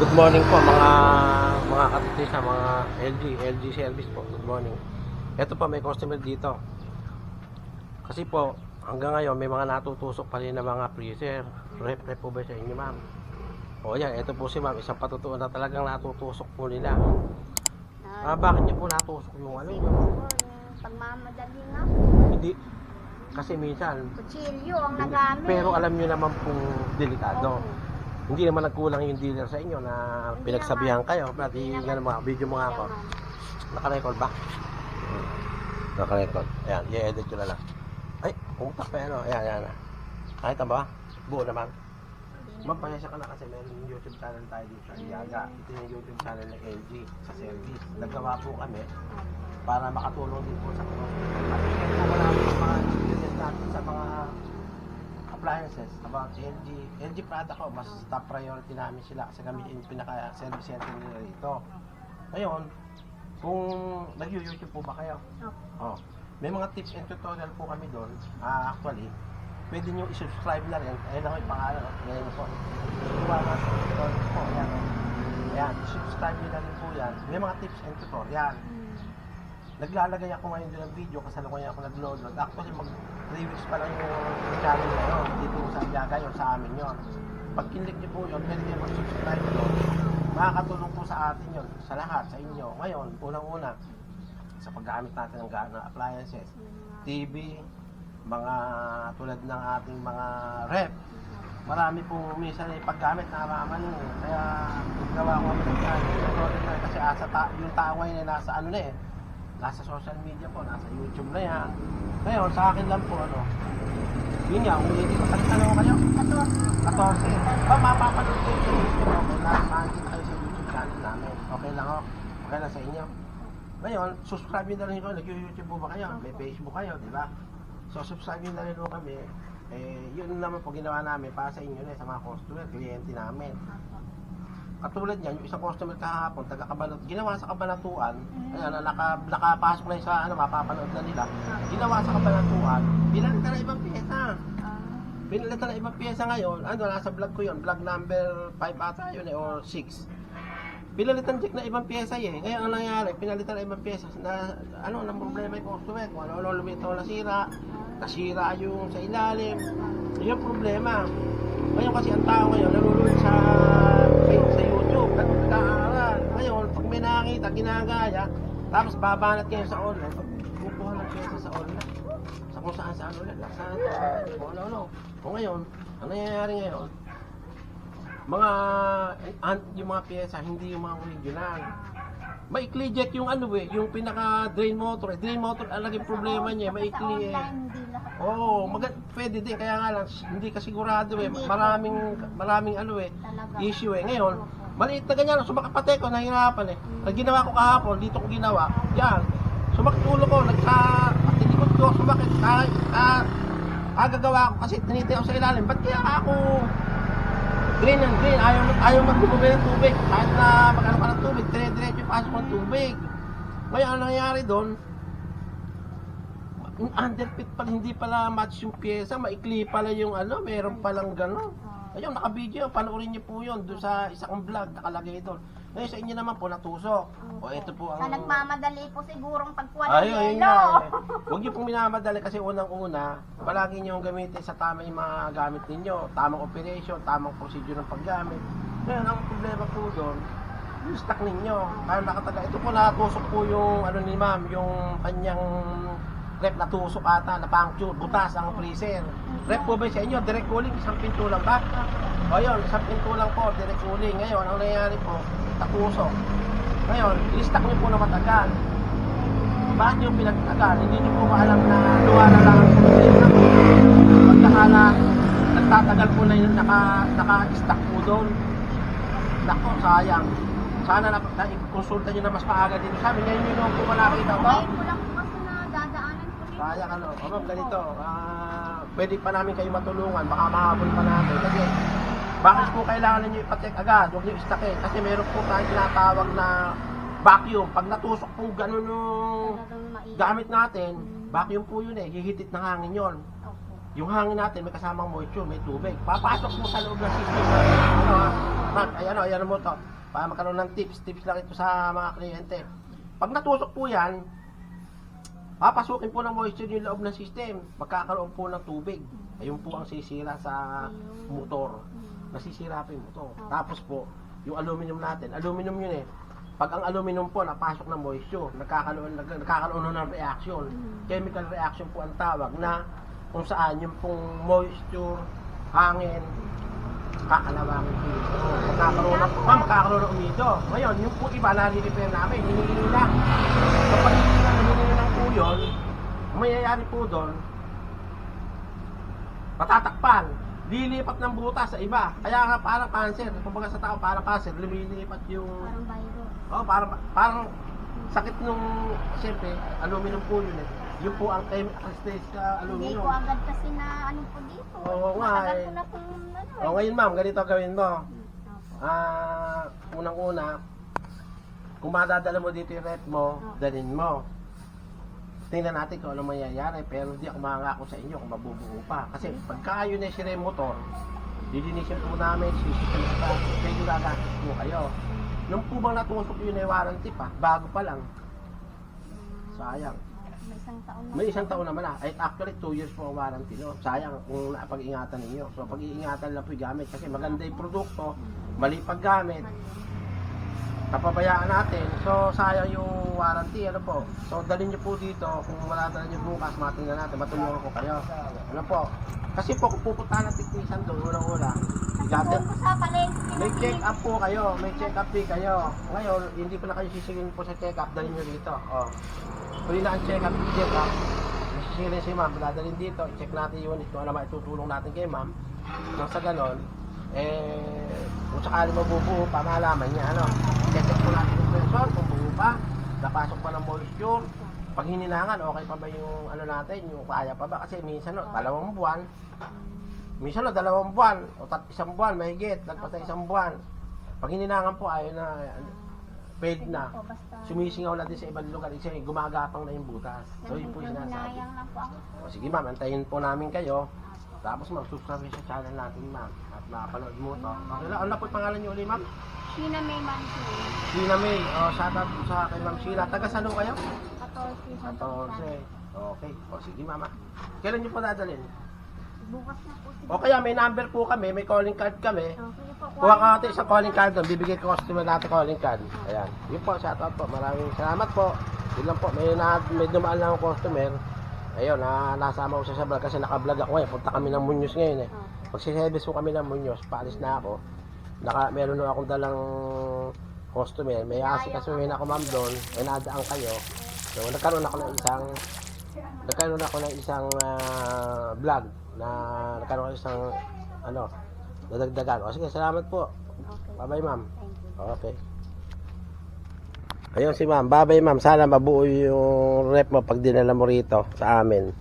Good morning po mga mga katitisa, mga LG, LG service po. Good morning. Ito po may customer dito. Kasi po, hanggang ngayon may mga natutusok pa rin na mga freezer. Rep, rep po ba sa inyo ma'am? O yan, ito po si ma'am, isang patutuo na talagang natutusok po nila. Ah, bakit niyo po natusok yung ano? Pagmamadali nga. Hindi, kasi minsan, Kutsilyo ang nagamit. pero alam niyo naman pong delikado. Hindi naman nagkulang yung dealer sa inyo na pinagsabihan kayo. Pati ganun mga video mo nga ako. Naka-record ba? Naka-record. Ayan, i-edit ko na lang. Ay, pumunta pa yan. oh. Ayan, ayan. ah. Kahit ba? Buo naman. Magpahensya ka na kasi meron yung YouTube channel tayo dito sa Iyaga. Ito yung YouTube channel ng LG sa service. Nagawa po kami para makatulong din po sa mga at po wala po mga natin sa mga appliances about LG. LG product ko, mas top priority namin sila kasi kami yung pinaka-service center nila rito. Ngayon, kung nag-YouTube po ba kayo? Oh. May mga tips and tutorial po kami doon. Ah, actually, pwede nyo i-subscribe na rin. Ayun ako yung pangalan. Oh. Ngayon po. Iwanan sa tutorial po. Ayan. Oh. Ayan, i-subscribe nyo na rin po yan. May mga tips and tutorial. Naglalagay ako ngayon doon ng video kasalukuyan ako nag-load. Actually, mag 3 weeks pa lang yung channel na yun. Dito sa Biaga yun, sa amin yun. Pag kinlik niyo po yun, pwede kayo mag-subscribe doon. Makakatulong po sa atin yun, sa lahat, sa inyo. Ngayon, unang-una, sa paggamit natin ng ng appliances, TV, mga tulad ng ating mga rep, marami pong minsan yung paggamit na raman yun eh. Kaya gawa ko kami ng channel. Kasi asa ta yung tao ngayon ay nasa ano na eh. Nasa social media po, nasa YouTube na yan. Ngayon, sa akin lang po ano, yun nga, hindi ko ano kayo, 14. Pa, mapapanood ko sa YouTube, lang, makikita kayo sa YouTube channel namin. Okay lang ako, okay lang sa inyo. Ngayon, subscribe nyo na rin ko, nag-YouTube po ba kayo? May Facebook kayo, di ba? So, subscribe nyo na rin po kami. Eh, yun naman po ginawa namin para sa inyo na sa mga customer, kliyente namin. Katulad niyan, yung isang customer kahapon, taga Kabanat, ginawa sa Kabanatuan, ayan, na naka, nakapasok na sa ano, mapapanood na nila. Ginawa sa Kabanatuan, binalitan na ibang pyesa. Binalitan na ibang pyesa ngayon, ano, nasa vlog ko yun, vlog number 5 ata yun eh, or 6. Pinalitan check na ibang pyesa eh. Ngayon ang nangyari, pinalitan na ibang pyesa na ano, nang problema yung customer, kung ano, ano lumitaw na sira, nasira yung sa ilalim. Yun yung problema. Ngayon kasi ang tao ngayon, nanonood sa. Ngayon, pag may nakakita, ginagaya, tapos babanat kayo sa online, pag kukuha ng pyesa sa online, sa kung saan saan ulit, sa kung ano ano. Kung ngayon, ang nangyayari ngayon, mga yung mga pyesa hindi yung mga original. Maikli jet yung ano eh, yung pinaka drain motor. Drain motor ang naging problema niya, maikli eh. Oo, oh, mag- pwede din kaya nga lang hindi ka sigurado eh. Maraming maraming ano eh issue eh. Ngayon, maliit na ganyan, sumakapate ko, nahirapan eh. Ang ginawa ko kahapon, dito ko ginawa, yan. Sumakit ulo ko, nagka, tinikot ko, sumakit, ah, ah, agagawa ko kasi tinitay ako sa ilalim. Ba't kaya ako green and green, ayaw, ayaw magbububi ng tubig. Kahit na magano ka ng tubig, dire-diretso yung pasok ng tubig. Ngayon, ang nangyari doon, yung underfit pala, hindi pala match yung pyesa, maikli pala yung ano, meron palang gano'n. Ayun, naka-video, panoorin niyo po yun doon sa isa kong vlog, nakalagay doon. Ngayon sa inyo naman po, natusok. O ito po Sa ang... nagmamadali po sigurong pagkuha ng Ay, ayun yelo. nga. eh. Huwag niyo pong minamadali kasi unang-una, palagi niyo gamitin sa tama yung mga gamit ninyo. Tamang operation, tamang procedure ng paggamit. Ngayon, ang problema po doon, yung stock ninyo. Kaya nakatagal. Ito po natusok po yung, ano ni ma'am, yung kanyang rep natusok ata, na puncture, butas ang freezer. Rep po ba sa inyo? Direct cooling, isang pinto lang ba? O yun, isang pinto lang po, direct cooling. Ngayon, ang nangyayari po, natusok. Ngayon, i-stock niyo po na matagal. Bakit yung pinagtagal? Hindi niyo po ba alam na luwa na lang ang problema? Pagkakala, nagtatagal po na yun, naka, naka-stock po doon. Nako, sayang. Sana na, na konsulta niyo na mas maaga dito. Sabi ngayon yun yung po nakita to. Ngayon ko lang po kasi nadadaanan ko dito. Sayang ano, o ma'am, ganito. Ah, pwede pa namin kayo matulungan, baka mahabol pa natin. Kasi, bakit po kailangan ninyo ipacheck agad? Huwag niyo istake. Kasi meron po tayong tinatawag na vacuum. Pag natusok po ganun yung gamit natin, vacuum po yun eh, hihitit ng hangin. Opo. yung hangin natin may kasamang moisture, may tubig. Papasok mo sa loob ng system. Ano ha? Ma'am, ay ano, ayan mo to. Para magkaroon ng tips, tips lang ito sa mga kliyente. Pag natusok po yan, papasukin po ng moisture yung loob ng system. Magkakaroon po ng tubig. Ayun po ang sisira sa motor. Nasisira po yung motor. Tapos po, yung aluminum natin, aluminum yun eh. Pag ang aluminum po napasok ng moisture, nagkakaroon, nag, nagkakaroon ng reaction. Chemical reaction po ang tawag na kung saan yung pong moisture, hangin, kakalawangin po. So, magkakaroon ng, ma'am, magkakaroon ng umido. Ngayon, yung po iba, nare-repair namin, hinihingi lang. So, ang mayayari po doon, matatakpan. Lilipat ng butas sa iba. Kaya nga parang cancer. Kumbaga sa tao parang cancer, lumilipat yung... Parang virus. Oh, parang, parang sakit nung, siyempre, aluminum po yun eh. Yun po ang chemical stage sa Hindi aluminum. ko agad kasi na ano po dito. Oo nga, Matagal eh. ko na kung ano. O ngayon ma'am, ganito gawin mo. Hmm, opo. Ah, unang-una, kung madadala mo dito yung rep mo, dalhin mo. Tingnan natin kung ano mangyayari, pero hindi ako makangako sa inyo kung mabubuo pa. Kasi pagka yun ay sira yung motor, lilinisin po namin, sisipan pa, medyo gagastos po kayo. Nung po bang natusok yun ay warranty pa, bago pa lang. Sayang. May isang taon na. May isang taon naman na. Ay, actually, 2 years po ang warranty, no? Sayang kung napag-ingatan ninyo. So, pag-iingatan lang po yung gamit. Kasi maganda yung produkto, mali paggamit, kapabayaan natin. So, sayang yung warranty, ano po. So, dalhin nyo po dito. Kung maladala nyo bukas, matingnan natin, matulungan ko kayo. Ano po. Kasi po, kung pupunta ng technician doon, unang-una, dati, may check up po kayo, may check up fee kayo. Ngayon, hindi ko na kayo sisigilin po sa check up, dalhin nyo dito. Oh. Huli na ang check up, check up. Sisigilin si ma'am, dadalhin dito, check natin unit kung ano ba itutulong natin kay ma'am. Nang sa ganon, eh, kung sakali mabubuo pa, malaman niya, ano, check po natin yung pressure, kung buo pa, napasok pa ng moisture, pag hininangan, okay pa ba yung ano natin, yung kaya pa ba? Kasi minsan, no, dalawang buwan, minsan no, dalawang buwan, o tat isang buwan, mahigit, lagpas na isang buwan. Pag hininangan po, ayaw na, failed na. Sumisingaw na din sa ibang lugar, kasi gumagapang na yung butas. So, yun po yung sinasabi. O, sige ma'am, antayin po namin kayo. Tapos ma'am, subscribe sa channel natin ma'am. At makapanood mo to. Okay lang, ano po yung pangalan niyo ulit ma'am? Sheena May Mansion. Sheila May. O, shout out po sa kay ma'am Sheila. Taga saan ho kayo? 14. 14. Okay. O, sige ma'am. ah. Kailan niyo po dadalhin? Bukas na po. O kaya may number po kami, may calling card kami. Okay po. Kuha ka natin sa calling card doon, bibigay ko customer natin calling card. Ayan. Yun po, shout out po. Maraming salamat po. Yun lang po, may, na, may dumaan lang akong customer. Ayun, na, nasama ko siya sa vlog kasi naka-vlog ako eh. Punta kami ng Munyos ngayon eh. Magsiservice po kami ng Munyos, paalis na ako. Naka, meron na akong dalang customer. May asikasuhin ako ma'am doon, eh nadaan kayo. So, nagkaroon ako ng isang nagkaroon ako ng isang ah, vlog na nagkaroon ako ng isang ano, nadagdagan. O sige, salamat po. Okay. Bye-bye, ma'am. Okay. Ayun si ma'am. Babay ma'am. Sana mabuo yung rep mo pag dinala mo rito sa amin.